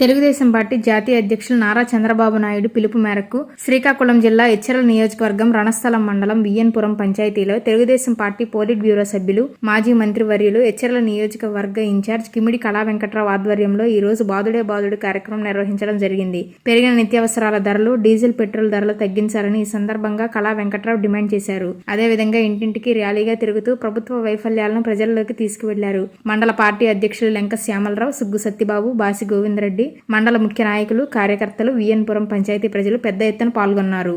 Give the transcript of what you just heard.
Telugu Desam party జాతీయ అధ్యక్షులు నారా చంద్రబాబు నాయుడు పిలుపు మేరకు శ్రీకాకుళం జిల్లా ఎచ్చరల నియోజకవర్గం రణస్థలం మండలం బియ్యన్పురం పంచాయతీలో తెలుగుదేశం పార్టీ పోలిట్ బ్యూరో సభ్యులు మాజీ మంత్రి వర్యులు ఎచ్చెరల నియోజకవర్గ ఇన్ఛార్జ్ కిమిడి కళా వెంకట్రావు ఆధ్వర్యంలో ఈ రోజు బాదుడే బాదుడు కార్యక్రమం నిర్వహించడం జరిగింది. పెరిగిన నిత్యావసరాల ధరలు డీజిల్ పెట్రోల్ ధరలు తగ్గించాలని ఈ సందర్భంగా కళా వెంకట్రావు డిమాండ్ చేశారు. అదేవిధంగా ఇంటింటికి ర్యాలీగా తిరుగుతూ ప్రభుత్వ వైఫల్యాలను ప్రజల్లోకి తీసుకువెళ్ళారు. మండల పార్టీ అధ్యక్షులు లెంక శ్యామలరావు సుగ్గు సత్యబాబు బాసి గోవిందరెడ్డి మండల ముఖ్య నాయకులు కార్యకర్తలు విఎన్పురం పంచాయతీ ప్రజలు పెద్ద ఎత్తున పాల్గొన్నారు.